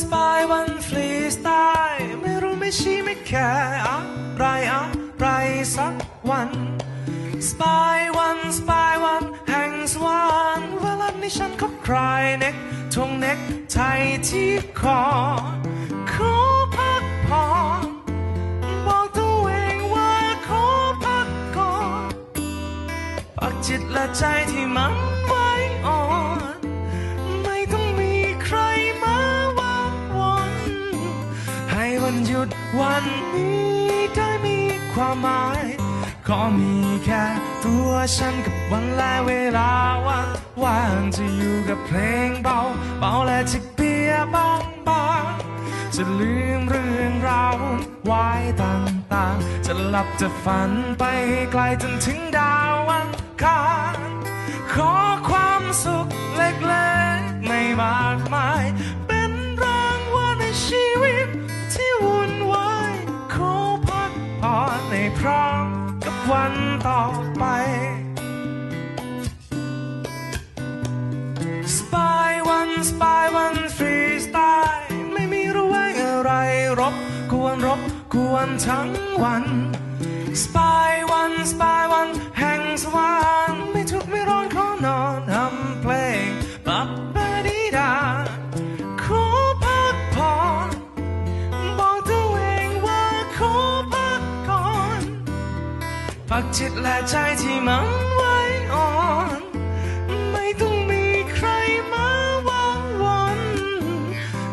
สปายวันสปายวันฟรีสไตล์ไม่รู้ไม่ชี้ไม่แค่อะไรอะไรสักวันสปายวันสปายวันแห่งสวรรค์เวลานี้ฉันเขาคลายเน็กทวงเน็กไทยที่คอขอพักผ่อนบอกตัวเองว่าขอพักก่อนปักจิตและใจที่มันว้อ่ วันนี้ได้มีความหมาย ก็มีแค่ตัวฉันกับวันและเวลาว่างว่างจะอยู่กับเพลงเบา เบาและจิบเบียบางบางๆจะลืมเรื่องราววุ่นวายต่างๆ จะหลับจะฝันไปให้ไกลจนถึงดาวอังคารขอ วันต่อไป สปายวันสปายวันฟรีสไตล์ไม่มีระแวงอะไรรบกวนรบกวนทั้งวัน สปายวันสปายวันแห่งสวรรค์ ใจที่มันไว้อ่อน ไม่ต้องมีใครมาว่างวน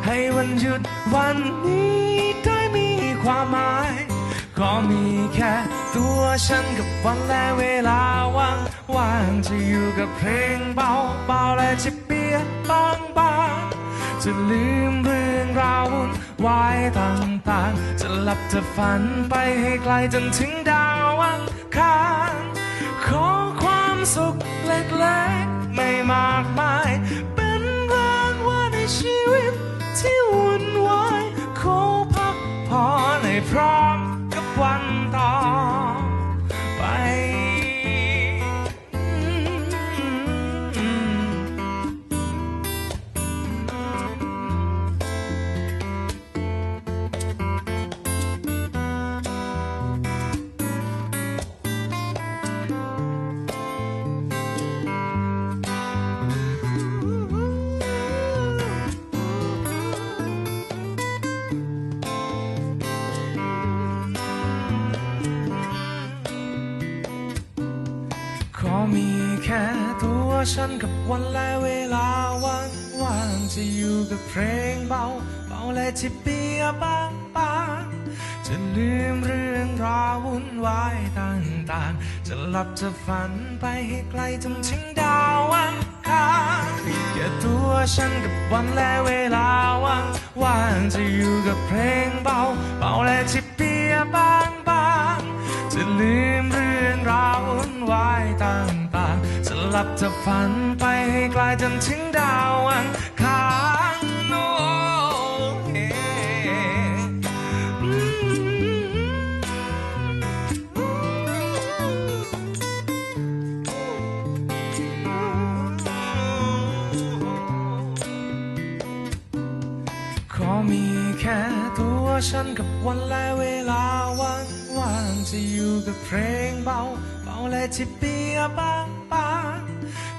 ให้วันหยุดวันนี้ได้มีความหมาย ก็มีแค่ตัวฉันกับวันและเวลาว่างว่างจะอยู่กับเพลงเบาเบาและจิบเบียบางบางๆ จะลืมเรื่องราววุ่นวายต่างๆ จะหลับจะฝันไปให้ไกลจนถึงดาวอังคารขอความสุขเล็กๆ ไม่มากมาย มีแค่ตัวฉันกับวันและเวลาว่างว่างจะอยู่กับเพลงเบาเบาและจิบเบียบางบางๆจะลืมเรื่องราววุ่นวายต่างๆ จะหลับจะฝันไปให้ไกลจนถึงดาวอังคารแค่ตัวฉันกับวันและเวลาว่างว่างจะอยู่กับเพลงเบาเบาและจิบเบียบางบางๆจะลืมเรื่องราว ลับจะฝันไปให้ไกลจนถึงดาวอังคารโอ้เฮ้อืมขอมีแค่ตัวฉันกับวันและเวลาว่างว่างจะอยู่กับเพลงเบาเบาและจิบเบียร์บางบาง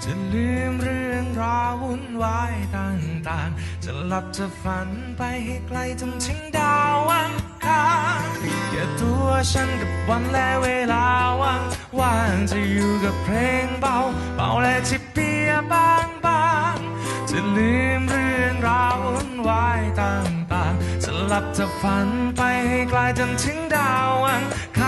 จะลืมเรื่องราววุ่นวายต่างๆ จะหลับจะฝันไปให้ไกลจนถึงดาวอังคารแค่ตัวฉันกับวันและเวลาว่างว่างจะอยู่กับเพลงเบาเบาและจิบเบียบางบางจะลืมเรื่องราววุ่นวายต่างๆ จะหลับจะฝันไปให้ไกลจนถึงดาวอังค